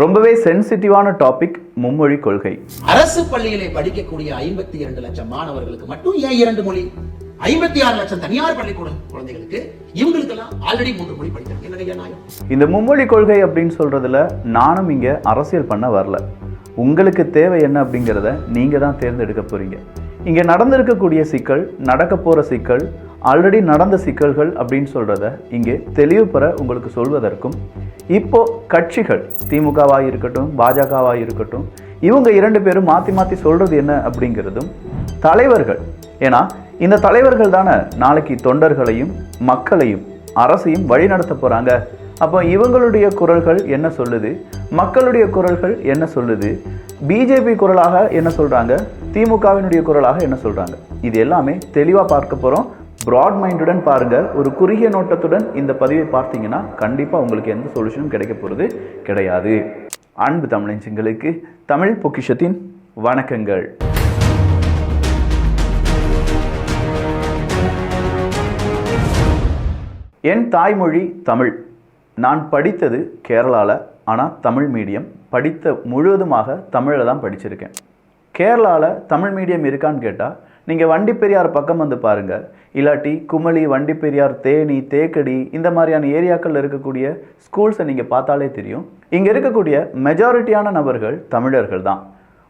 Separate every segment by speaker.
Speaker 1: ரொம்பவே சென்சிட்டிவான டாபிக் மும்மொழி கொள்கை.
Speaker 2: அரசு பள்ளிகளை படிக்கக்கூடிய ஐம்பத்தி இரண்டு லட்சம் மாணவர்களுக்கு மட்டும் ஏன் இரண்டு மொழி? ஐம்பத்தி ஆறு லட்சம் தனியார் பள்ளிக்கூட குழந்தைகளுக்கு இவங்களுக்கெல்லாம் ஆல்ரெடி மூன்று மொழி படிக்கிறாங்க.
Speaker 1: இந்த மும்மொழி கொள்கை அப்படின்னு சொல்றதுல நானும் இங்க அரசியல் பண்ண வரல. உங்களுக்கு தேவை என்ன அப்படிங்கிறத நீங்க தான் தேர்ந்தெடுக்க போறீங்க. இங்க நடந்திருக்கக்கூடிய சிக்கல் நடக்க போற சிக்கல் ஆல்ரெடி நடந்த சிக்கல்கள் அப்படின்னு சொல்கிறத இங்கே தெளிவு பெற உங்களுக்கு சொல்வதற்கும் இப்போ கட்சிகள் திமுகவாக இருக்கட்டும் பாஜகவாக இருக்கட்டும் இவங்க இரண்டு பேரும் மாற்றி மாற்றி சொல்றது என்ன அப்படிங்கிறதும் தலைவர்கள் ஏன்னா இந்த தலைவர்கள் தானே நாளைக்கு தொண்டர்களையும் மக்களையும் அரசையும் வழிநடத்த போறாங்க. அப்போ இவங்களுடைய குரல்கள் என்ன சொல்லுது? மக்களுடைய குரல்கள் என்ன சொல்லுது? பிஜேபி குரலாக என்ன சொல்றாங்க? திமுகவினுடைய குரலாக என்ன சொல்றாங்க? இது எல்லாமே தெளிவாக பார்க்க போகிறோம் ப்ராட் மைண்டுடன் பாருங்கள் ஒரு குறுகிய நோட்டத்துடன் இந்த பதிவை பார்த்தீங்கன்னா கண்டிப்பாக உங்களுக்கு எந்த சொல்யூஷனும் கிடைக்க போகிறது கிடையாது. அன்பு தமிழஞ்சுங்களுக்கு தமிழ் பொக்கிஷத்தின் வணக்கங்கள். என் தாய்மொழி தமிழ். நான் படித்தது கேரளாவில் ஆனால் தமிழ் மீடியம். படித்த முழுவதுமாக தமிழில் தான் படிச்சிருக்கேன். கேரளாவில் தமிழ் மீடியம் இருக்கான்னு கேட்டால் நீங்கள் வண்டி பெரியார் பக்கம் வந்து பாருங்கள் இல்லாட்டி குமளி வண்டி பெரியார் தேனி தேக்கடி இந்த மாதிரியான ஏரியாக்களில் இருக்கக்கூடிய ஸ்கூல்ஸை நீங்கள் பார்த்தாலே தெரியும். இங்கே இருக்கக்கூடிய மெஜாரிட்டியான நபர்கள் தமிழர்கள் தான்.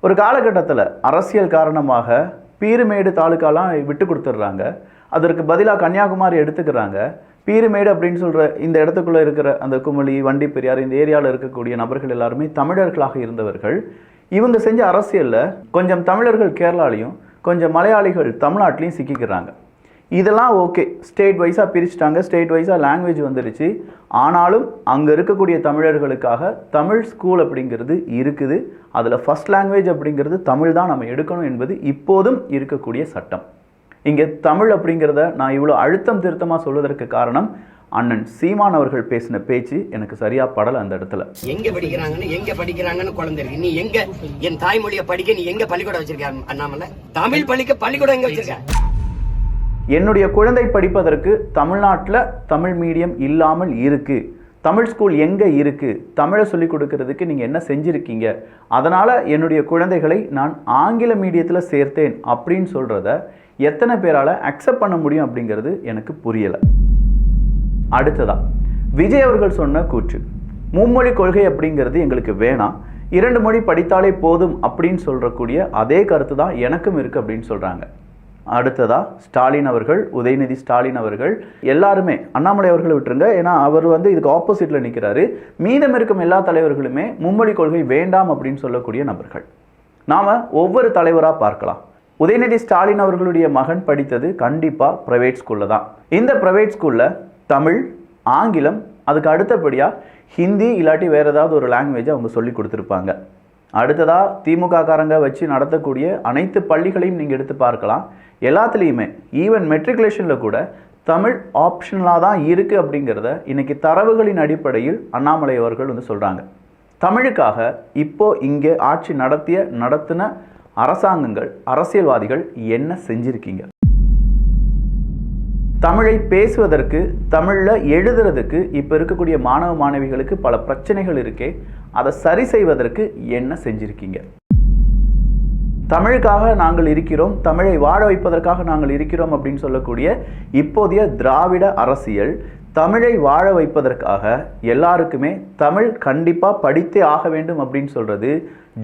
Speaker 1: ஒரு காலகட்டத்தில் அரசியல் காரணமாக பீருமேடு தாலுக்காலாம் விட்டு கொடுத்துட்றாங்க அதற்கு பதிலாக கன்னியாகுமரி எடுத்துக்கிறாங்க. பீருமேடு அப்படின்னு சொல்கிற இந்த இடத்துக்குள்ளே இருக்கிற அந்த குமளி வண்டி பெரியார் இந்த ஏரியாவில் இருக்கக்கூடிய நபர்கள் எல்லாருமே தமிழர்களாக இருந்தவர்கள். இவங்க செஞ்ச அரசியலில் கொஞ்சம் தமிழர்கள் கேரளாலையும் கொஞ்சம் மலையாளிகள் தமிழ்நாட்டிலையும் சிக்கிக்கிறாங்க. இதெல்லாம் ஓகே ஸ்டேட் வைஸாக பிரிச்சுட்டாங்க. ஸ்டேட் வைஸாக லாங்குவேஜ் வந்துருச்சு. ஆனாலும் அங்கே இருக்கக்கூடிய தமிழர்களுக்காக தமிழ் ஸ்கூல் அப்படிங்கிறது இருக்குது. அதில் ஃபஸ்ட் லாங்குவேஜ் அப்படிங்கிறது தமிழ் தான் நம்ம எடுக்கணும் என்பது இப்போதும் இருக்கக்கூடிய சட்டம். இங்கே தமிழ் அப்படிங்கிறத நான் இவ்வளோ அழுத்தம் திருத்தமாக சொல்வதற்கு காரணம் அண்ணன் சீமான் அவர்கள் பேசின பேச்சு எனக்கு சரியா படல அந்த இடத்துல.
Speaker 3: எங்க படிக்கிறாங்கன்னு எங்க படிக்கிறாங்கன்னு குழந்தை இருக்கு. நீ எங்க என் தாய்மொழியை படிக்க நீ எங்க பள்ளிக்கூடம் வச்சிருக்க அண்ணாமலை? தமிழ் பள்ளிக்கு பள்ளிக்கூடம் எங்க வச்சிருக்க?
Speaker 1: என்னுடைய குழந்தை படிப்பதற்கு தமிழ்நாட்டில் தமிழ் மீடியம் இல்லாமல் இருக்கு. தமிழ் ஸ்கூல் எங்கே இருக்கு? தமிழை சொல்லிக் கொடுக்கறதுக்கு நீங்கள் என்ன செஞ்சுருக்கீங்க? அதனால் என்னுடைய குழந்தைகளை நான் ஆங்கில மீடியத்தில் சேர்த்தேன் அப்படின்னு சொல்கிறத எத்தனை பேரால் அக்செப்ட் பண்ண முடியும் அப்படிங்கிறது எனக்கு புரியலை. அடுத்ததா விஜய் அவர்கள் சொன்ன கூற்று மும்மொழி கொள்கை அப்படிங்கிறது எங்களுக்கு வேணாம் இரண்டு மொழி படித்தாலே போதும் அப்படின்னு சொல்கிறக்கூடிய அதே கருத்து தான் எனக்கும் இருக்குது அப்படின்னு சொல்கிறாங்க அடுத்ததா ஸ்டாலின் அவர்கள் உதயநிதி ஸ்டாலின் அவர்கள் எல்லாருமே அண்ணாமலை அவர்களை விட்டுருங்க ஏன்னா அவர் வந்து இதுக்கு ஆப்போசிட்டில் நிற்கிறாரு மீதம் இருக்கும் எல்லா தலைவர்களுமே மும்மொழி கொள்கை வேண்டாம் அப்படின்னு சொல்லக்கூடிய நபர்கள். நாம் ஒவ்வொரு தலைவராக பார்க்கலாம். உதயநிதி ஸ்டாலின் அவர்களுடைய மகன் படித்தது கண்டிப்பாக ப்ரைவேட் ஸ்கூலில் தான். இந்த ப்ரைவேட் ஸ்கூலில் தமிழ் ஆங்கிலம் அதுக்கு அடுத்தபடியாக ஹிந்தி இல்லாட்டி வேறு ஏதாவது ஒரு லாங்குவேஜை அவங்க சொல்லி கொடுத்துருப்பாங்க. அடுத்ததாக திமுக காரங்க வச்சு நடத்தக்கூடிய அனைத்து பள்ளிகளையும் நீங்கள் எடுத்து பார்க்கலாம். எல்லாத்துலேயுமே ஈவன் மெட்ரிகுலேஷனில் கூட தமிழ் ஆப்ஷனலாக தான் இருக்குது அப்படிங்கிறத இன்றைக்கி தரவுகளின் அடிப்படையில் அண்ணாமலை அவர்கள் வந்து சொல்கிறாங்க தமிழுக்காக இப்போ இங்கே ஆட்சி நடத்திய நடத்தின அரசாங்கங்கள் அரசியல்வாதிகள் என்ன செஞ்சுருக்கீங்க? தமிழை பேசுவதற்கு தமிழில் எழுதுறதுக்கு இப்போ இருக்கக்கூடிய மாணவ மாணவிகளுக்கு பல பிரச்சனைகள் இருக்கே அதை சரி செய்வதற்கு என்ன செஞ்சுருக்கீங்க? தமிழுக்காக நாங்கள் இருக்கிறோம் தமிழை வாழ வைப்பதற்காக நாங்கள் இருக்கிறோம் அப்படின்னு சொல்லக்கூடிய இப்போதைய திராவிட அரசியல் தமிழை வாழ வைப்பதற்காக எல்லாருக்குமே தமிழ் கண்டிப்பாக படித்தே ஆக வேண்டும் அப்படின்னு சொல்கிறது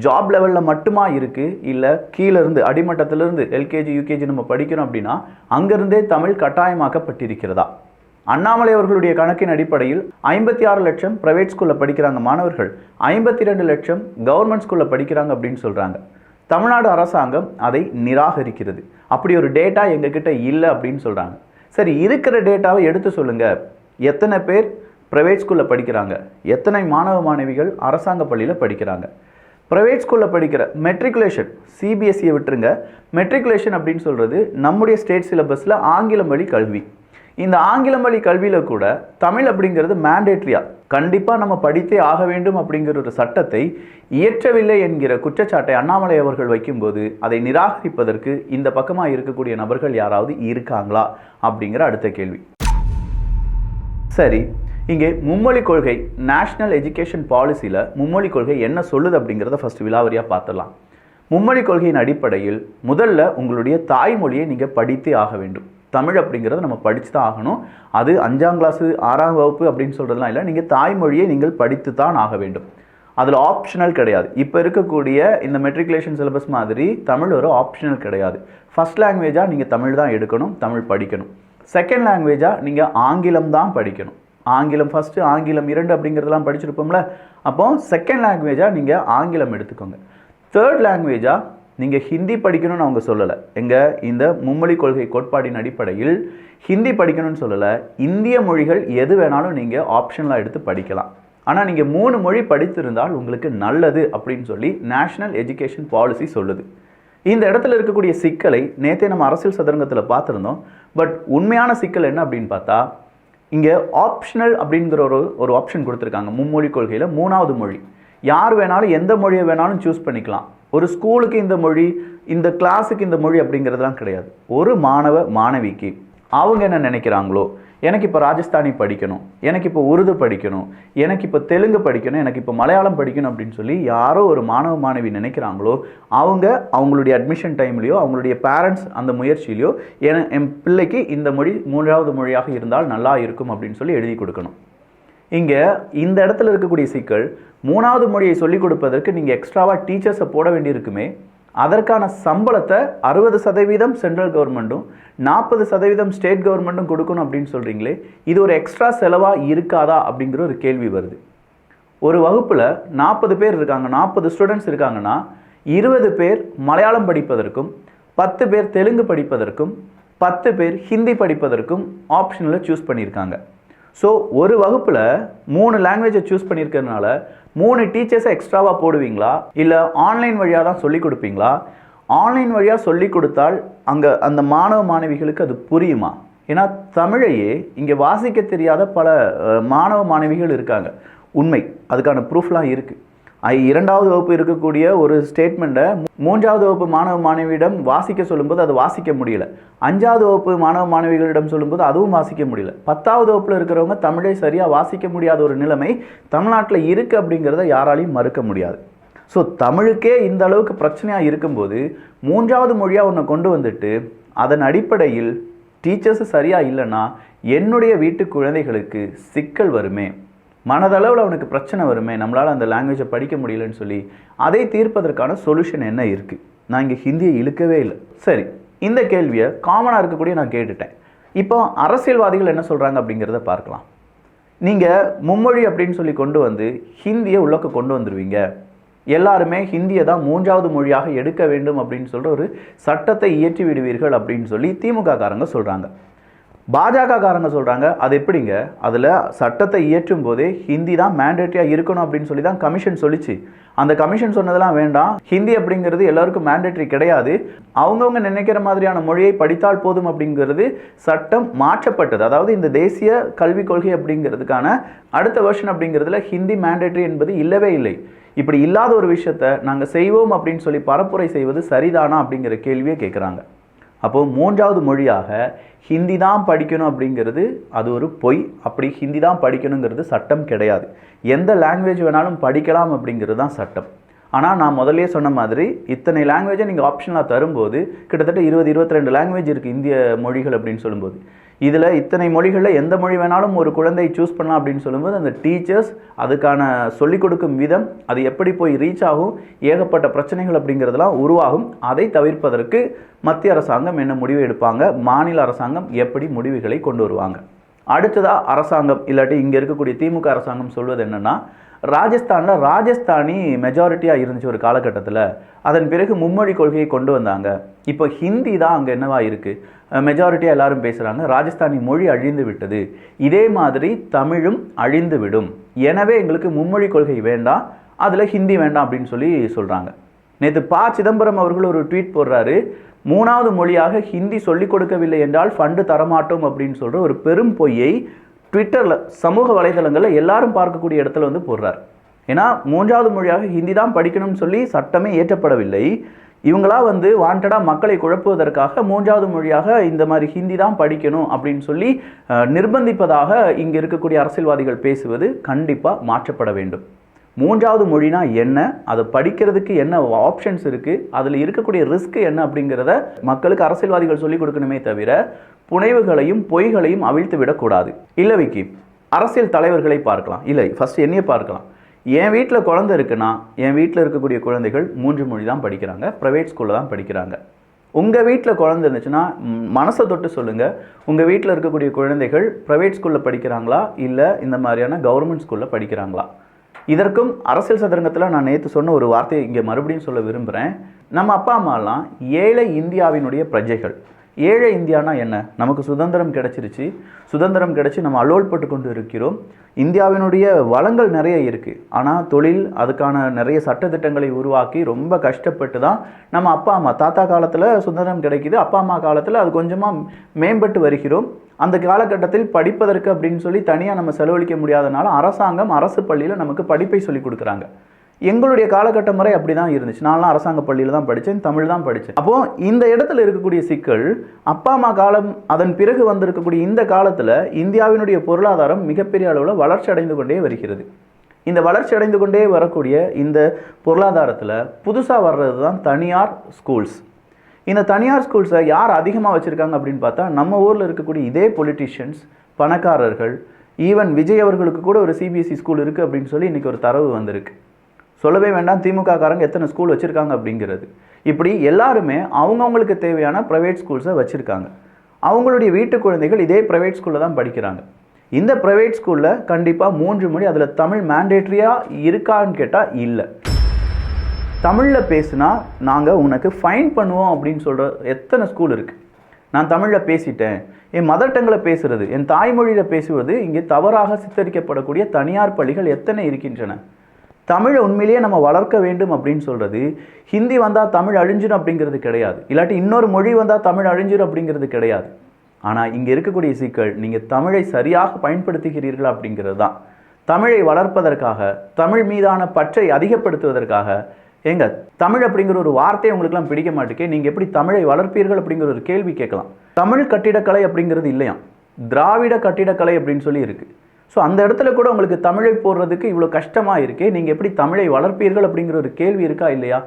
Speaker 1: ஜாப் லெவலில் மட்டுமா இருக்குது இல்லை கீழேருந்து அடிமட்டத்திலிருந்து எல்கேஜி யூகேஜி நம்ம படிக்கிறோம் அப்படின்னா அங்கேருந்தே தமிழ் கட்டாயமாக்கப்பட்டிருக்கிறதா? அண்ணாமலை அவர்களுடைய கணக்கின் அடிப்படையில் ஐம்பத்தி ஆறு லட்சம் ப்ரைவேட் ஸ்கூலில் படிக்கிறாங்க மாணவர்கள். ஐம்பத்தி ரெண்டு லட்சம் கவர்மெண்ட் ஸ்கூலில் படிக்கிறாங்க அப்படின்னு சொல்கிறாங்க தமிழ்நாடு அரசாங்கம் அதை நிராகரிக்கிறது. அப்படி ஒரு டேட்டா எங்ககிட்ட இல்லை அப்படின்னு சொல்கிறாங்க சரி இருக்கிற டேட்டாவை எடுத்து சொல்லுங்கள் எத்தனை பேர் ப்ரைவேட் ஸ்கூலில் படிக்கிறாங்க? எத்தனை மாணவ மாணவிகள் அரசாங்க பள்ளியில் படிக்கிறாங்க? ப்ரைவேட் ஸ்கூலில் படிக்கிற மெட்ரிகுலேஷன் சிபிஎஸ்சியை விட்டுருங்க. மெட்ரிகுலேஷன் அப்படின்னு சொல்கிறது நம்முடைய ஸ்டேட் சிலபஸில் ஆங்கிலம் வழி கல்வி. இந்த ஆங்கிலம் வழி கல்வியில் கூட தமிழ் அப்படிங்கிறது மேண்டேட்ரியாக கண்டிப்பாக நம்ம படித்தே ஆக வேண்டும் அப்படிங்கிற ஒரு சட்டத்தை இயற்றவில்லை என்கிற குற்றச்சாட்டை அண்ணாமலை அவர்கள் வைக்கும்போது அதை நிராகரிப்பதற்கு இந்த பக்கமாக இருக்கக்கூடிய நபர்கள் யாராவது இருக்காங்களா அப்படிங்கிற அடுத்த கேள்வி. சரி இங்கே மும்மொழி கொள்கை நேஷ்னல் எஜுகேஷன் பாலிசியில் மும்மொழி கொள்கை என்ன சொல்லுது அப்படிங்கிறத ஃபர்ஸ்ட் விலாவரியாக பார்த்துடலாம். மும்மொழி கொள்கையின் அடிப்படையில் முதல்ல உங்களுடைய தாய்மொழியை நீங்கள் படித்தே ஆக வேண்டும். தமிழ் அப்படிங்கிறத நம்ம படித்து தான் ஆகணும். அது அஞ்சாம் கிளாஸு ஆறாம் வகுப்பு அப்படின்னு சொல்கிறதுலாம் இல்லை நீங்கள் தாய்மொழியை நீங்கள் படித்து தான் ஆக வேண்டும். அதில் ஆப்ஷனல் கிடையாது. இப்போ இருக்கக்கூடிய இந்த மெட்ரிகுலேஷன் சிலபஸ் மாதிரி தமிழ் ஒரு ஆப்ஷனல் கிடையாது. ஃபர்ஸ்ட் லாங்குவேஜாக நீங்கள் தமிழ் தான் எடுக்கணும் தமிழ் படிக்கணும். செகண்ட் லாங்குவேஜாக நீங்கள் ஆங்கிலம் தான் படிக்கணும். ஆங்கிலம் ஃபஸ்ட்டு ஆங்கிலம் இரண்டு அப்படிங்கிறதெல்லாம் படிச்சிருப்போம்ல. அப்போ செகண்ட் லாங்குவேஜாக நீங்கள் ஆங்கிலம் எடுத்துக்கோங்க. தேர்ட் லாங்குவேஜாக நீங்கள் ஹிந்தி படிக்கணும்னு அவங்க சொல்லலை. எங்கள் இந்த மும்மொழி கொள்கை கோட்பாடின் அடிப்படையில் ஹிந்தி படிக்கணும்னு சொல்லலை. இந்திய மொழிகள் எது வேணாலும் நீங்கள் ஆப்ஷனலாக எடுத்து படிக்கலாம். ஆனால் நீங்கள் மூணு மொழி படித்திருந்தால் உங்களுக்கு நல்லது அப்படின்னு சொல்லி நேஷனல் எஜுகேஷன் பாலிசி சொல்லுது. இந்த இடத்துல இருக்கக்கூடிய சிக்கலை நேற்றே நம்ம அரசியல் சதுரங்கத்தில் பார்த்துருந்தோம். பட் உண்மையான சிக்கல் என்ன அப்படின்னு பார்த்தா இங்கே ஆப்ஷனல் அப்படிங்கிற ஒரு ஒரு ஆப்ஷன் கொடுத்துருக்காங்க. மும்மொழி கொள்கையில் மூணாவது மொழி. யார் வேணாலும் எந்த மொழியை வேணாலும் சூஸ் பண்ணிக்கலாம். ஒரு ஸ்கூலுக்கு இந்த மொழி இந்த கிளாஸுக்கு இந்த மொழி அப்படிங்கிறதுலாம் கிடையாது. ஒரு மாணவ மாணவிக்கு. அவங்க என்ன நினைக்கிறாங்களோ எனக்கு இப்போ ராஜஸ்தானி படிக்கணும் எனக்கு இப்போ உருது படிக்கணும் எனக்கு இப்போ தெலுங்கு படிக்கணும் எனக்கு இப்போ மலையாளம் படிக்கணும் அப்படின்னு சொல்லி யாரோ ஒரு மாணவ மாணவி நினைக்கிறாங்களோ அவங்க அவங்களுடைய அட்மிஷன் டைம்லேயோ அவங்களுடைய பேரண்ட்ஸ் அந்த முயற்சியிலையோ என என் பிள்ளைக்கு இந்த மொழி மூன்றாவது மொழியாக இருந்தால் நல்லா இருக்கும் அப்படின்னு சொல்லி எழுதி கொடுக்கணும். இங்கே இந்த இடத்துல இருக்கக்கூடிய சிக்கல் மூணாவது மொழியை சொல்லிக் கொடுப்பதற்கு நீங்கள் எக்ஸ்ட்ராவாக டீச்சர்ஸை போட வேண்டியிருக்குமே அதற்கான சம்பளத்தை அறுபது சதவீதம் சென்ட்ரல் கவர்மெண்ட்டும் நாற்பது சதவீதம் ஸ்டேட் கவர்மெண்ட்டும் கொடுக்கணும் அப்படின்னு சொல்கிறீங்களே இது ஒரு எக்ஸ்ட்ரா செலவாக இருக்காதா அப்படிங்கிற ஒரு கேள்வி வருது. ஒரு வகுப்பில் நாற்பது பேர் இருக்காங்க நாற்பது ஸ்டூடெண்ட்ஸ் இருக்காங்கன்னா இருபது பேர் மலையாளம் படிப்பதற்கும் பத்து பேர் தெலுங்கு படிப்பதற்கும் பத்து பேர் ஹிந்தி படிப்பதற்கும் ஆப்ஷனில் சூஸ் பண்ணியிருக்காங்க. ஸோ ஒரு வகுப்பில் மூணு லாங்குவேஜை சூஸ் பண்ணியிருக்கிறதுனால மூணு டீச்சர்ஸை எக்ஸ்ட்ராவாக போடுவீங்களா? இல்லை ஆன்லைன் வழியாக தான் சொல்லிக் கொடுப்பீங்களா? ஆன்லைன் வழியாக சொல்லிக் கொடுத்தால் அங்கே அந்த மாணவ மாணவிகளுக்கு அது புரியுமா? ஏன்னா தமிழையே இங்கே வாசிக்க தெரியாத பல மாணவ மாணவிகள் இருக்காங்க. உண்மை. அதுக்கான ப்ரூஃப்லாம் இருக்குது இரண்டாவது வகுப்பு இருக்கக்கூடிய ஒரு ஸ்டேட்மெண்ட்டை மூன்றாவது வகுப்பு மாணவ மாணவியிடம் வாசிக்க சொல்லும்போது அது வாசிக்க முடியல. அஞ்சாவது வகுப்பு மாணவ மாணவிகளிடம் சொல்லும்போது அதுவும் வாசிக்க முடியல. பத்தாவது வகுப்பில் இருக்கிறவங்க தமிழை சரியாக வாசிக்க முடியாத ஒரு நிலைமை தமிழ்நாட்டில் இருக்குது அப்படிங்கிறத யாராலையும் மறுக்க முடியாது. ஸோ தமிழுக்கே இந்த அளவுக்கு பிரச்சனையாக இருக்கும்போது மூன்றாவது மொழியாக ஒன்று கொண்டு வந்துட்டு அதன் அடிப்படையில் டீச்சர்ஸ் சரியாக இல்லைன்னா என்னுடைய வீட்டு குழந்தைகளுக்கு சிக்கல் வருமே? மனதளவில் அவனுக்கு பிரச்சனை வருமே நம்மளால் அந்த லாங்குவேஜை படிக்க முடியலன்னு சொல்லி அதை தீர்ப்பதற்கான சொல்யூஷன் என்ன இருக்குது நான் இங்கே ஹிந்தியை இழுக்கவே இல்லை. சரி இந்த கேள்வியை காமனாக இருக்கக்கூடிய நான் கேட்டுட்டேன். இப்போ அரசியல்வாதிகள் என்ன சொல்கிறாங்க அப்படிங்கிறத பார்க்கலாம். நீங்கள் மும்மொழி அப்படின்னு சொல்லி கொண்டு வந்து ஹிந்தியை உள்ளக்க கொண்டு வந்துடுவீங்க எல்லாருமே ஹிந்தியை தான் மூன்றாவது மொழியாக எடுக்க வேண்டும் அப்படின்னு சொல்கிற ஒரு சட்டத்தை இயற்றி விடுவீர்கள் அப்படின்னு சொல்லி திமுக காரங்க சொல்கிறாங்க பாஜக காரங்க சொல்கிறாங்க அது எப்படிங்க? அதில் சட்டத்தை இயற்றும் போதே ஹிந்தி தான் மேண்டேட்டரியாக இருக்கணும் அப்படின்னு சொல்லி தான் கமிஷன் சொல்லிச்சு. அந்த கமிஷன் சொன்னதெல்லாம் வேண்டாம். ஹிந்தி அப்படிங்கிறது எல்லாருக்கும் மேண்டேட்டரி கிடையாது. அவங்கவுங்க நினைக்கிற மாதிரியான மொழியை படித்தால் போதும் அப்படிங்கிறது சட்டம் மாற்றப்பட்டது. அதாவது இந்த தேசிய கல்விக் கொள்கை அப்படிங்கிறதுக்கான அடுத்த வருஷன் அப்படிங்கிறதுல ஹிந்தி மேண்டேட்டரி என்பது இல்லவே இல்லை. இப்படி இல்லாத ஒரு விஷயத்த நாங்கள் செய்வோம் அப்படின்னு சொல்லி பரப்புரை செய்வது சரிதானா அப்படிங்கிற கேள்வியை கேட்குறாங்க அப்போது மூன்றாவது மொழியாக ஹிந்தி தான் படிக்கணும் அப்படிங்கிறது அது ஒரு பொய். அப்படி ஹிந்தி தான் படிக்கணுங்கிறது சட்டம் கிடையாது. எந்த லாங்குவேஜ் வேணாலும் படிக்கலாம் அப்படிங்கிறது தான் சட்டம். ஆனால் நான் முதலே சொன்ன மாதிரி இத்தனை லாங்குவேஜை நீங்கள் ஆப்ஷனாக தரும்போது கிட்டத்தட்ட இருபது இருபத்தி ரெண்டு லாங்குவேஜ் இருக்குது இந்திய மொழிகள் அப்படின்னு சொல்லும்போது. இதில் இத்தனை மொழிகளில் எந்த மொழி வேணாலும் ஒரு குழந்தை சூஸ் பண்ணலாம் அப்படின்னு சொல்லும்போது அந்த டீச்சர்ஸ் அதுக்கான சொல்லிக் கொடுக்கும் விதம் அது எப்படி போய் ரீச் ஆகும் ஏகப்பட்ட பிரச்சனைகள் அப்படிங்கிறதெல்லாம் உருவாகும். அதை தவிர்ப்பதற்கு மத்திய அரசாங்கம் என்ன முடிவு எடுப்பாங்க? மாநில அரசாங்கம் எப்படி முடிவுகளை கொண்டு வருவாங்க? அடுத்ததாக அரசாங்கம் இல்லாட்டி இங்கே இருக்கக்கூடிய திமுக அரசாங்கம் சொல்வது என்னென்னா ராஜஸ்தானில் ராஜஸ்தானி மெஜாரிட்டியாக இருந்துச்சு ஒரு காலகட்டத்தில். அதன் பிறகு மும்மொழி கொள்கையை கொண்டு வந்தாங்க. இப்போ ஹிந்தி தான் அங்கே என்னவா இருக்குது மெஜாரிட்டியாக எல்லாரும் பேசுகிறாங்க ராஜஸ்தானி மொழி அழிந்து விட்டது. இதே மாதிரி தமிழும் அழிந்து விடும். எனவே எங்களுக்கு மும்மொழி கொள்கை வேண்டாம். அதில் ஹிந்தி வேண்டாம் அப்படின்னு சொல்லி சொல்கிறாங்க நேற்று ப சிதம்பரம் அவர்கள் ஒரு ட்வீட் போடுறாரு. மூணாவது மொழியாக ஹிந்தி சொல்லிக் கொடுக்கவில்லை என்றால் ஃபண்டு தரமாட்டோம் அப்படின்னு சொல்கிற ஒரு பெரும் பொய்யை ட்விட்டரில் சமூக வலைதளங்களில் எல்லாரும் பார்க்கக்கூடிய இடத்துல வந்து போடுறார். ஏன்னா மூன்றாவது மொழியாக ஹிந்தி தான் படிக்கணும்னு சொல்லி சட்டமே இயற்றப்படவில்லை இவங்களா வந்து வாண்டடாக மக்களை குழப்புவதற்காக மூன்றாவது மொழியாக இந்த மாதிரி ஹிந்தி தான் படிக்கணும் அப்படின்னு சொல்லி நிர்பந்திப்பதாக இங்கே இருக்கக்கூடிய அரசியல்வாதிகள் பேசுவது கண்டிப்பாக மாற்றப்பட வேண்டும். மூன்றாவது மொழினா என்ன? அதை படிக்கிறதுக்கு என்ன ஆப்ஷன்ஸ் இருக்குது அதில் இருக்கக்கூடிய ரிஸ்க் என்ன அப்படிங்கிறத மக்களுக்கு அரசியல்வாதிகள் சொல்லிக் கொடுக்கணுமே தவிர புனைவுகளையும் பொய்களையும் அவிழ்த்து விடக்கூடாது. இல்லை விக்கி அரசியல் தலைவர்களை பார்க்கலாம். இல்லை ஃபர்ஸ்ட் என்னையே பார்க்கலாம். என் வீட்டில் குழந்தை இருக்குன்னா என் வீட்டில் இருக்கக்கூடிய குழந்தைகள் மூன்று மொழி தான் படிக்கிறாங்க ப்ரைவேட் ஸ்கூலில் தான் படிக்கிறாங்க. உங்கள் வீட்டில் குழந்தை இருந்துச்சுன்னா மனசை தொட்டு சொல்லுங்கள் உங்கள் வீட்டில் இருக்கக்கூடிய குழந்தைகள் ப்ரைவேட் ஸ்கூலில் படிக்கிறாங்களா? இல்லை இந்த மாதிரியான கவர்மெண்ட் ஸ்கூலில் படிக்கிறாங்களா? இதற்கும் அரசியல் சதுரங்கத்தில் நான் நேற்று சொன்ன ஒரு வார்த்தையை இங்கே மறுபடியும் சொல்ல விரும்புகிறேன் நம்ம அப்பா அம்மாலாம் ஏழை இந்தியாவினுடைய பிரஜைகள். ஏழை இந்தியானா என்ன? நமக்கு சுதந்திரம் கிடைச்சிருச்சு. சுதந்திரம் கிடைச்சி நம்ம அலோல்பட்டு கொண்டு இருக்கிறோம். இந்தியாவினுடைய வளங்கள் நிறைய இருக்குது ஆனால் தொழில் அதுக்கான நிறைய சட்டத்திட்டங்களை உருவாக்கி ரொம்ப கஷ்டப்பட்டு தான் நம்ம அப்பா அம்மா தாத்தா காலத்தில் சுதந்திரம் கிடைக்கிது. அப்பா அம்மா காலத்தில் அது கொஞ்சமாக மேம்பட்டு வருகிறோம். அந்த காலகட்டத்தில் படிப்பதற்கு அப்படின்னு சொல்லி தனியாக நம்ம செலவழிக்க முடியாதனால அரசாங்கம் அரசு பள்ளியில் நமக்கு படிப்பை சொல்லி கொடுக்குறாங்க. எங்களுடைய காலகட்ட முறை அப்படி தான் இருந்துச்சு. நான்லாம் அரசாங்க பள்ளியில் தான் படித்தேன் தமிழ் தான் படித்தேன் அப்போது இந்த இடத்துல இருக்கக்கூடிய சிக்கல் அப்பா அம்மா காலம் அதன் பிறகு வந்திருக்கக்கூடிய இந்த காலத்தில் இந்தியாவினுடைய பொருளாதாரம் மிகப்பெரிய அளவில் வளர்ச்சி அடைந்து கொண்டே வருகிறது. இந்த வளர்ச்சி அடைந்து கொண்டே வரக்கூடிய இந்த பொருளாதாரத்தில் புதுசாக வர்றது தான் தனியார் ஸ்கூல்ஸ் இந்த தனியார் ஸ்கூல்ஸை யார் அதிகமாக வச்சுருக்காங்க அப்படின்னு பார்த்தா நம்ம ஊரில் இருக்கக்கூடிய இதே பொலிட்டிஷியன்ஸ் பணக்காரர்கள் ஈவன் விஜய் அவர்களுக்கு கூட ஒரு சிபிஎஸ்சி ஸ்கூல் இருக்குது அப்படின்னு சொல்லி இன்றைக்கி ஒரு தரவு வந்திருக்கு. சொல்லவே வேண்டாம் திமுக காரங்க எத்தனை ஸ்கூல் வச்சுருக்காங்க அப்படிங்கிறது. இப்படி எல்லாருமே அவங்கவுங்களுக்கு தேவையான ப்ரைவேட் ஸ்கூல்ஸை வச்சுருக்காங்க. அவங்களுடைய வீட்டு குழந்தைகள் இதே ப்ரைவேட் ஸ்கூலில் தான் படிக்கிறாங்க. இந்த ப்ரைவேட் ஸ்கூலில் கண்டிப்பாக மூன்று மொழி அதில் தமிழ் மேண்டேட்ரியாக இருக்கான்னு கேட்டால் இல்லை. தமிழில் பேசுனா நாங்கள் உனக்கு ஃபைன் பண்ணுவோம் அப்படின்னு சொல்கிற எத்தனை ஸ்கூல் இருக்குது நான் தமிழில் பேசிட்டேன். என் மதர் டங்கில் பேசுகிறது என் தாய்மொழியில் பேசுவது இங்கே தவறாக சித்தரிக்கப்படக்கூடிய தனியார் பள்ளிகள் எத்தனை இருக்கின்றன? தமிழை உண்மையிலேயே நம்ம வளர்க்க வேண்டும் அப்படின்னு சொல்கிறது ஹிந்தி வந்தால் தமிழ் அழிஞ்சிடும் அப்படிங்கிறது கிடையாது. இல்லாட்டி இன்னொரு மொழி வந்தால் தமிழ் அழிஞ்சிடும் அப்படிங்கிறது கிடையாது. ஆனால் இங்கே இருக்கக்கூடிய சிக்கல் நீங்கள் தமிழை சரியாக பயன்படுத்துகிறீர்கள் அப்படிங்கிறது தான். தமிழை வளர்ப்பதற்காக தமிழ் மீதான பற்றை அதிகப்படுத்துவதற்காக ஏங்க தமிழ் அப்படிங்கிற ஒரு வார்த்தையை உங்களுக்குலாம் பிடிக்க மாட்டேங்க நீங்கள் எப்படி தமிழை வளர்ப்பீர்கள் அப்படிங்கிற ஒரு கேள்வி கேட்கலாம். தமிழ் கட்டிடக்கலை அப்படிங்கிறது இல்லையாம். திராவிட கட்டிடக்கலை அப்படின்னு சொல்லி இருக்குது ஸோ அந்த இடத்துல கூட உங்களுக்கு தமிழை போடுறதுக்கு இவ்வளோ கஷ்டமாக இருக்கே நீங்கள் எப்படி தமிழை வளர்ப்பீர்கள் அப்படிங்கிற ஒரு கேள்வி இருக்கா இல்லையா?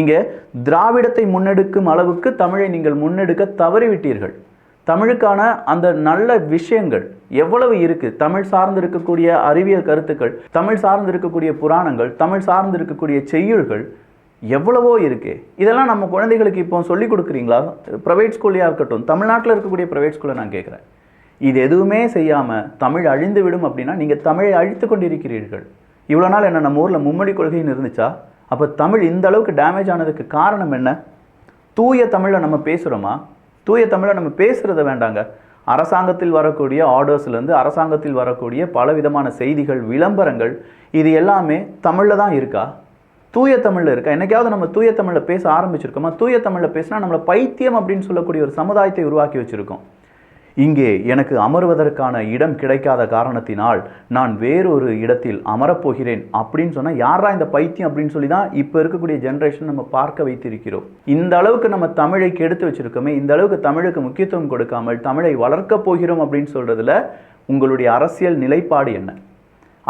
Speaker 1: இங்கே திராவிடத்தை முன்னெடுக்கும் அளவுக்கு தமிழை நீங்கள் முன்னெடுக்க தவறிவிட்டீர்கள். தமிழுக்கான அந்த நல்ல விஷயங்கள் எவ்வளவு இருக்குது தமிழ் சார்ந்து இருக்கக்கூடிய அறிவியல் கருத்துக்கள் தமிழ் சார்ந்து இருக்கக்கூடிய புராணங்கள் தமிழ் சார்ந்து இருக்கக்கூடிய செய்யுள்கள் எவ்வளவோ இருக்குது இதெல்லாம் நம்ம குழந்தைகளுக்கு இப்போ சொல்லிக் கொடுக்குறீங்களா? ப்ரைவேட் ஸ்கூல்லையா இருக்கட்டும் தமிழ்நாட்டில் இருக்கக்கூடிய ப்ரைவேட் ஸ்கூலை நான் கேட்குறேன். இது எதுவுமே செய்யாமல் தமிழ் அழிந்து விடும் அப்படின்னா நீங்கள் தமிழை அழித்து கொண்டிருக்கிறீர்கள். இவ்வளோ நாள் என்ன நம்ம ஊரில் மும்மொழி கொள்கைன்னு இருந்துச்சா? அப்போ தமிழ் இந்த அளவுக்கு டேமேஜ் ஆனதுக்கு காரணம் என்ன? தூய தமிழில் நம்ம பேசுகிறோமா தூய தமிழை நம்ம பேசுகிறத வேண்டாங்க. அரசாங்கத்தில் வரக்கூடிய ஆர்டர்ஸ்லேருந்து அரசாங்கத்தில் வரக்கூடிய பலவிதமான செய்திகள் விளம்பரங்கள் இது எல்லாமே தமிழில் தான் இருக்கா? தூய தமிழில் இருக்கா? என்னைக்காவது நம்ம தூய தமிழில் பேச ஆரம்பிச்சிருக்கோமா? தூய தமிழில் பேசினா நம்மளை பைத்தியம் அப்படின்னு சொல்லக்கூடிய ஒரு சமுதாயத்தை உருவாக்கி வச்சுருக்கோம். இங்கே எனக்கு அமர்வதற்கான இடம் கிடைக்காத காரணத்தினால் நான் வேறொரு இடத்தில் அமரப்போகிறேன் அப்படின்னு சொன்னால் யாரா இந்த பைத்தியம்? அப்படின்னு சொல்லி தான் இப்போ இருக்கக்கூடிய ஜென்ரேஷன் நம்ம பார்க்க வைத்திருக்கிறோம். இந்த அளவுக்கு நம்ம தமிழை கெடுத்து வச்சிருக்கோமே இந்த அளவுக்கு தமிழுக்கு முக்கியத்துவம் கொடுக்காமல் தமிழை வளர்க்கப் போகிறோம் அப்படின்னு சொல்கிறதுல உங்களுடைய அரசியல் நிலைப்பாடு என்ன?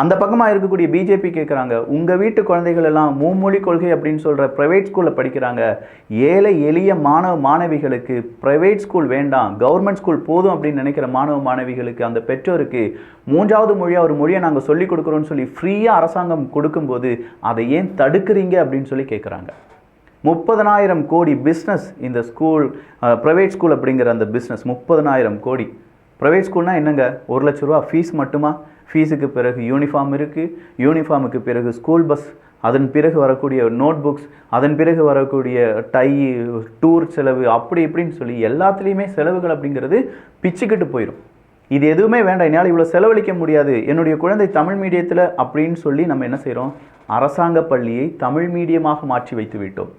Speaker 1: அந்த பக்கமாக இருக்கக்கூடிய பிஜேபி கேட்குறாங்க உங்கள் வீட்டு குழந்தைகள் எல்லாம் மும்மொழி கொள்கை அப்படின்னு சொல்கிற ப்ரைவேட் ஸ்கூலில் படிக்கிறாங்க. ஏழை எளிய மாணவ மாணவிகளுக்கு ப்ரைவேட் ஸ்கூல் வேண்டாம் கவர்மெண்ட் ஸ்கூல் போதும் அப்படின்னு நினைக்கிற மாணவ மாணவிகளுக்கு அந்த பெற்றோருக்கு மூன்றாவது மொழியாக ஒரு மொழியை நாங்கள் சொல்லிக் கொடுக்குறோன்னு சொல்லி ஃப்ரீயாக அரசாங்கம் கொடுக்கும்போது அதை ஏன் தடுக்கிறீங்க அப்படின்னு சொல்லி கேட்குறாங்க முப்பதனாயிரம் கோடி பிஸ்னஸ் இந்த ஸ்கூல் ப்ரைவேட் ஸ்கூல் அப்படிங்கிற அந்த பிஸ்னஸ் முப்பதனாயிரம் கோடி. ப்ரைவேட் ஸ்கூல்னா என்னங்க? ஒரு லட்ச ரூபா ஃபீஸ் மட்டுமா? ஃபீஸுக்கு பிறகு யூனிஃபார்ம் இருக்குது யூனிஃபார்முக்கு பிறகு ஸ்கூல் பஸ் அதன் பிறகு வரக்கூடிய நோட் புக்ஸ் அதன் பிறகு வரக்கூடிய டை டூர் செலவு அப்படி இப்படின்னு சொல்லி எல்லாத்துலேயுமே செலவுகள் அப்படிங்கிறது பிச்சுக்கிட்டு போயிடும் இது எதுவுமே வேண்டாம். என்னால் இவ்வளோ செலவழிக்க முடியாது. என்னுடைய குழந்தை தமிழ் மீடியத்தில் அப்படின்னு சொல்லி நம்ம என்ன செய்கிறோம் அரசாங்க பள்ளியை தமிழ் மீடியமாக மாற்றி வைத்து விட்டோம்.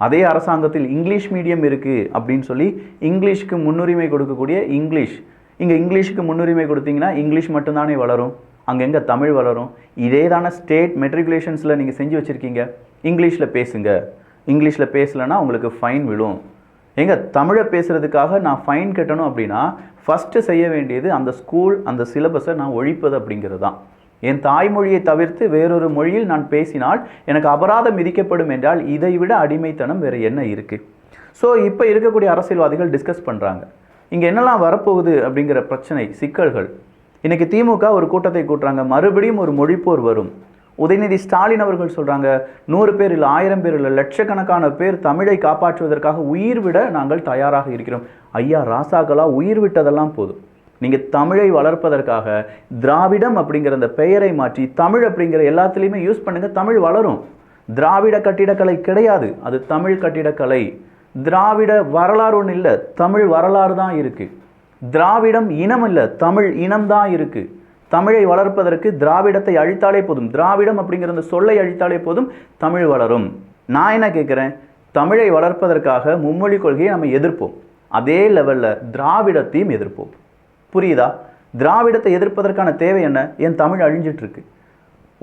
Speaker 1: அதே அரசாங்கத்தில் இங்கிலீஷ் மீடியம் இருக்குது அப்படின்னு சொல்லி இங்கிலீஷ்க்கு முன்னுரிமை கொடுக்கக்கூடிய இங்கிலீஷ் இங்கே இங்கிலீஷுக்கு முன்னுரிமை கொடுத்தீங்கன்னா இங்கிலீஷ் மட்டும்தானே வளரும். அங்கே எங்கே தமிழ் வளரும். இதே தானே ஸ்டேட் மெட்ரிகுலேஷன்ஸில் நீங்கள் செஞ்சு வச்சுருக்கீங்க. இங்கிலீஷில் பேசுங்க. இங்கிலீஷில் பேசலைன்னா உங்களுக்கு ஃபைன் விழும். எங்க தமிழை பேசுகிறதுக்காக நான் ஃபைன் கட்டணும் அப்படின்னா ஃபஸ்ட்டு செய்ய வேண்டியது அந்த ஸ்கூல் அந்த சிலபஸை நான் ஒழிப்பது அப்படிங்கிறது தான் என் தாய்மொழியை தவிர்த்து வேறொரு மொழியில் நான் பேசினால் எனக்கு அபராதம் விதிக்கப்படும் என்றால் இதை விட அடிமைத்தனம் வேறு என்ன இருக்குது ஸோ இப்போ இருக்கக்கூடிய அரசியல்வாதிகள் டிஸ்கஸ் பண்ணுறாங்க இங்கே என்னெல்லாம் வரப்போகுது அப்படிங்கிற பிரச்சனை சிக்கல்கள். இன்றைக்கி திமுக ஒரு கூட்டத்தை கூட்டுறாங்க. மறுபடியும் ஒரு மொழிப்போர் வரும். உதயநிதி ஸ்டாலின் அவர்கள் சொல்கிறாங்க நூறு பேர் இல்லை ஆயிரம் பேர் இல்லை லட்சக்கணக்கான பேர் தமிழை காப்பாற்றுவதற்காக உயிர் விட நாங்கள் தயாராக இருக்கிறோம். ஐயா ராசாக்களா உயிர் விட்டதெல்லாம் போதும். நீங்கள் தமிழை வளர்ப்பதற்காக திராவிடம் அப்படிங்கிற அந்த பெயரை மாற்றி தமிழ் அப்படிங்கிற எல்லாத்துலேயுமே யூஸ் பண்ணுங்கள் தமிழ் வளரும். திராவிட கட்டிடக்கலை கிடையாது. அது தமிழ் கட்டிடக்கலை. திராவிட வரலாறு ஒன்று இல்லை. தமிழ் வரலாறு தான் இருக்குது திராவிடம் இனம் இல்லை. தமிழ் இனம் தான் இருக்குது தமிழை வளர்ப்பதற்கு திராவிடத்தை அழித்தாலே போதும். திராவிடம் அப்படிங்கிற அந்த சொல்லை அழித்தாலே போதும் தமிழ் வளரும். நான் என்ன கேட்குறேன் தமிழை வளர்ப்பதற்காக மும்மொழி கொள்கையை நம்ம எதிர்ப்போம். அதே லெவலில் திராவிடத்தையும் எதிர்ப்போம். புரியுதா? திராவிடத்தை எதிர்ப்பதற்கான தேவை என்ன? என் தமிழ் அழிஞ்சிட்ருக்கு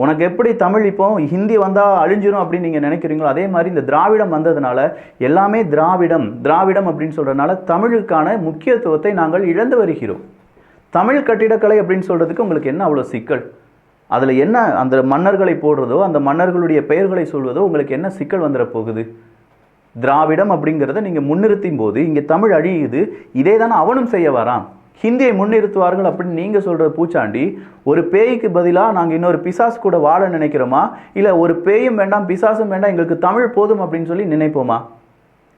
Speaker 1: உனக்கு எப்படி தமிழ் இப்போ ஹிந்தி வந்தால் அழிஞ்சிரும் அப்படின்னு நீங்கள் நினைக்கிறீங்களோ அதே மாதிரி இந்த திராவிடம் வந்ததுனால எல்லாமே திராவிடம் திராவிடம் அப்படின்னு சொல்கிறதுனால தமிழுக்கான முக்கியத்துவத்தை நாங்கள் இழந்து வருகிறோம். தமிழ் கட்டிடக்கலை அப்படின்னு சொல்கிறதுக்கு உங்களுக்கு என்ன அவ்வளோ சிக்கல்? அதில் என்ன அந்த மன்னர்களை போடுறதோ அந்த மன்னர்களுடைய பெயர்களை சொல்வதோ உங்களுக்கு என்ன சிக்கல் வந்துட போகுது? திராவிடம் அப்படிங்கிறத நீங்கள் முன்னிறுத்தும் போது இங்கே தமிழ் அழியுது இதே தானே அவனும் செய்ய வரான். ஹிந்தியை முன்னிறுத்துவார்கள் அப்படின்னு நீங்கள் சொல்கிற பூச்சாண்டி ஒரு பேய்க்கு பதிலாக நாங்கள் இன்னொரு பிசாஸ் கூட வாழ நினைக்கிறோமா? இல்லை ஒரு பேயும் வேண்டாம் பிசாசும் வேண்டாம் எங்களுக்கு தமிழ் போதும் அப்படின்னு சொல்லி நினைப்போமா?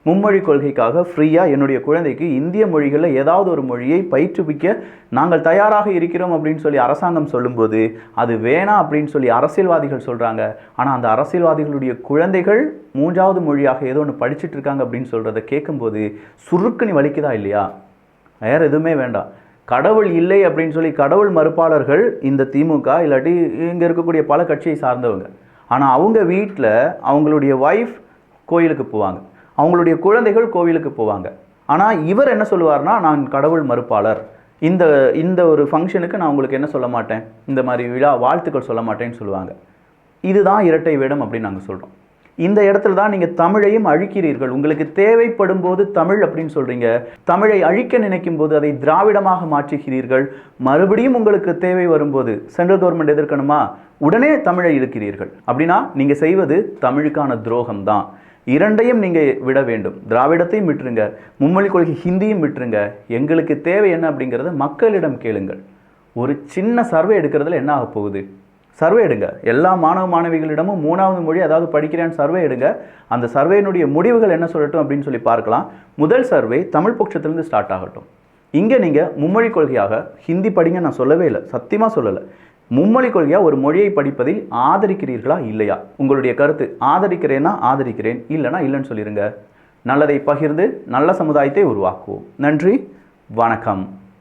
Speaker 1: மும்மொழி கொள்கைக்காக ஃப்ரீயாக என்னுடைய குழந்தைக்கு இந்திய மொழிகளில் ஏதாவது ஒரு மொழியை பயிற்றுவிக்க நாங்கள் தயாராக இருக்கிறோம் அப்படின்னு சொல்லி அரசாங்கம் சொல்லும்போது அது வேணாம் அப்படின்னு சொல்லி அரசியல்வாதிகள் சொல்கிறாங்க ஆனால் அந்த அரசியல்வாதிகளுடைய குழந்தைகள் மூன்றாவது மொழியாக ஏதோ ஒன்று படிச்சுட்டு இருக்காங்க அப்படின்னு சொல்கிறத கேட்கும்போது சுருக்குனி வலிக்குதா இல்லையா? வேறு எதுவுமே வேண்டாம். கடவுள் இல்லை அப்படின்னு சொல்லி கடவுள் மறுப்பாளர்கள் இந்த திமுக இல்லாட்டி இங்கே இருக்கக்கூடிய பல கட்சியை சார்ந்தவங்க. ஆனால் அவங்க வீட்டில் அவங்களுடைய ஒய்ஃப் கோயிலுக்கு போவாங்க. அவங்களுடைய குழந்தைகள் கோவிலுக்கு போவாங்க. ஆனால் இவர் என்ன சொல்லுவார்னா நான் கடவுள் மறுப்பாளர். இந்த இந்த ஒரு ஃபங்க்ஷனுக்கு நான் உங்களுக்கு என்ன சொல்ல மாட்டேன்? இந்த மாதிரி விழா வாழ்த்துக்கள் சொல்ல மாட்டேன்னு சொல்லுவாங்க. இதுதான் இரட்டை வேடம் அப்படின்னு நாங்கள் சொல்கிறோம் இந்த இடத்துல தான் நீங்கள் தமிழையும் அழிக்கிறீர்கள். உங்களுக்கு தேவைப்படும் போது தமிழ் அப்படின்னு சொல்கிறீங்க தமிழை அழிக்க நினைக்கும் போது அதை திராவிடமாக மாற்றுகிறீர்கள். மறுபடியும் உங்களுக்கு தேவை வரும்போது சென்ட்ரல் கவர்மெண்ட் எதிர்க்கணுமா? உடனே தமிழை இழுக்கிறீர்கள். அப்படின்னா நீங்கள் செய்வது தமிழுக்கான துரோகம் தான் இரண்டையும் நீங்கள் விட வேண்டும். திராவிடத்தையும் விட்டுருங்க. மும்மொழி கொள்கை ஹிந்தியும் விட்டுருங்க. எங்களுக்கு தேவை என்ன அப்படிங்கிறத மக்களிடம் கேளுங்கள். ஒரு சின்ன சர்வே எடுக்கிறதுல என்ன ஆக போகுது? சர்வே எடுங்க. எல்லா மாணவ மாணவிகளிடமும் மூணாவது மொழி அதாவது படிக்கிறேன்னு சர்வே எடுங்க. அந்த சர்வேனுடைய முடிவுகள் என்ன சொல்லட்டும் அப்படின்னு சொல்லி பார்க்கலாம். முதல் சர்வே தமிழ் பட்சத்திலிருந்து ஸ்டார்ட் ஆகட்டும். இங்கே நீங்கள் மும்மொழி கொள்கையாக ஹிந்தி படிங்க நான் சொல்லவே இல்லை. சத்தியமாக சொல்லலை. மும்மொழி கொள்கையாக ஒரு மொழியை படிப்பதில் ஆதரிக்கிறீர்களா இல்லையா? உங்களுடைய கருத்து ஆதரிக்கிறேன்னா ஆதரிக்கிறேன் இல்லைனா இல்லைன்னு சொல்லிடுங்க நல்லதை பகிர்ந்து நல்ல சமுதாயத்தை உருவாக்குவோம். நன்றி வணக்கம்.